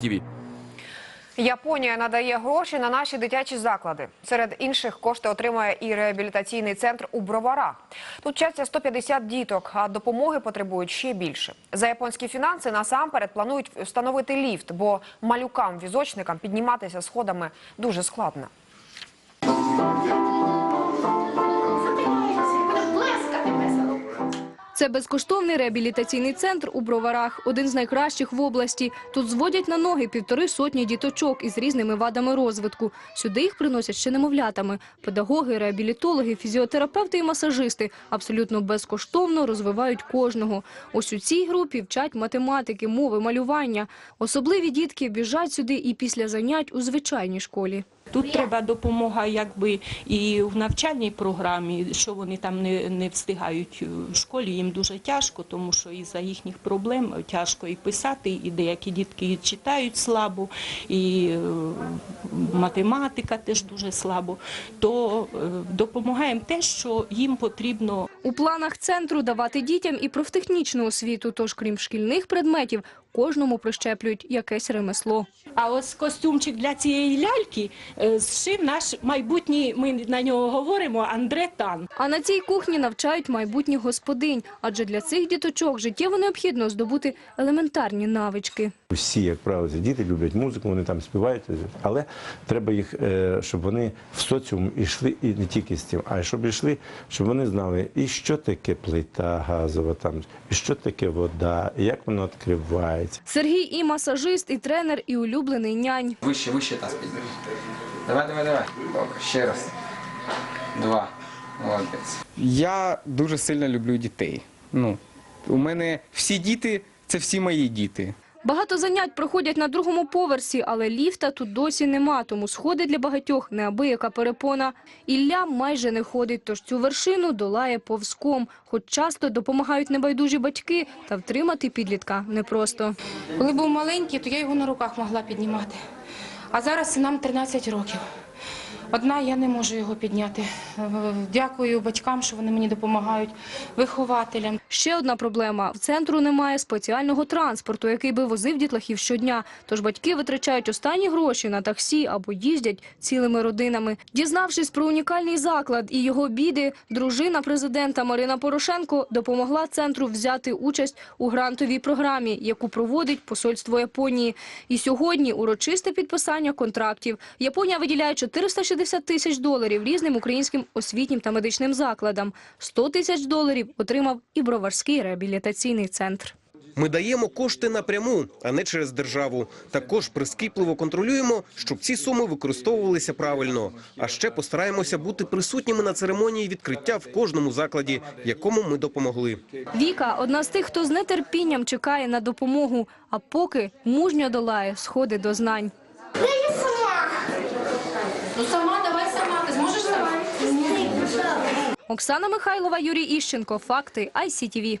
ТВ. Японія надає гроші на наші дитячі заклади. Серед інших кошти отримує і реабілітаційний центр у Броварах. Тут вчаться 150 діток, а допомоги потребують ще більше. За японські фінанси насамперед планують встановити ліфт, бо малюкам-візочникам підніматися сходами дуже складно. Це безкоштовний реабілітаційний центр у Броварах, один з найкращих в області. Тут зводять на ноги півтори сотні діточок із різними вадами розвитку. Сюди їх приносять ще немовлятами. Педагоги, реабілітологи, фізіотерапевти і масажисти абсолютно безкоштовно розвивають кожного. Ось у цій групі вчать математики, мови, малювання. Особливі дітки біжать сюди і після занять у звичайній школі. Тут треба допомога якби і в навчальній програмі, що вони там не, не встигають в школі, їм дуже тяжко, тому що із-за їхніх проблем тяжко і писати, і деякі дітки читають слабо, і е, математика теж дуже слабо. То е, допомагаємо те, що їм потрібно У планах центру давати дітям і профтехнічну освіту, тож крім шкільних предметів, кожному прищеплюють якесь ремесло. А ось костюмчик для цієї ляльки е, зшив наш майбутній, ми на нього говоримо, Андре Тан. А на цій кухні навчають майбутніх господинь, адже для цих діточок життєво необхідно здобути елементарні навички. Всі, як правило, ці діти люблять музику, вони там співають, але треба їх, е, щоб вони в соціум йшли і не тільки з цим, а й щоб йшли, щоб вони знали, і що таке плита газова, там, і що таке вода, і як воно відкривається. Сергій і масажист, і тренер, і улюблений нянь. Вище, вище таз підніми. Давай, давай, давай. Добре, ще раз. Два. Молодець. Я дуже сильно люблю дітей. Ну, у мене всі діти це всі мої діти. Багато занять проходять на другому поверсі, але ліфта тут досі нема, тому сходи для багатьох неабияка перепона. Ілля майже не ходить, тож цю вершину долає повзком, хоч часто допомагають небайдужі батьки, та втримати підлітка непросто. Коли був маленький, то я його на руках могла піднімати. А зараз нам 13 років. Одна я не можу його підняти. Е, Дякую батькам, що вони мені допомагають, вихователям. Ще одна проблема – в центру немає спеціального транспорту, який би возив дітлахів щодня. Тож батьки витрачають останні гроші на таксі або їздять цілими родинами. Дізнавшись про унікальний заклад і його біди, дружина президента Марина Порошенко допомогла центру взяти участь у грантовій програмі, яку проводить посольство Японії. І сьогодні урочисте підписання контрактів. Японія виділяє 460 тисяч доларів різним українським освітнім та медичним закладам. 100 тисяч доларів отримав і Броварський реабілітаційний центр. Ми даємо кошти напряму, а не через державу. Також прискіпливо контролюємо, щоб ці суми використовувалися правильно. А ще постараємося бути присутніми на церемонії відкриття в кожному закладі, якому ми допомогли. Віка – одна з тих, хто з нетерпінням чекає на допомогу, а поки мужньо долає сходи до знань. Оксана Михайлова, Юрій Іщенко. Факти ICTV.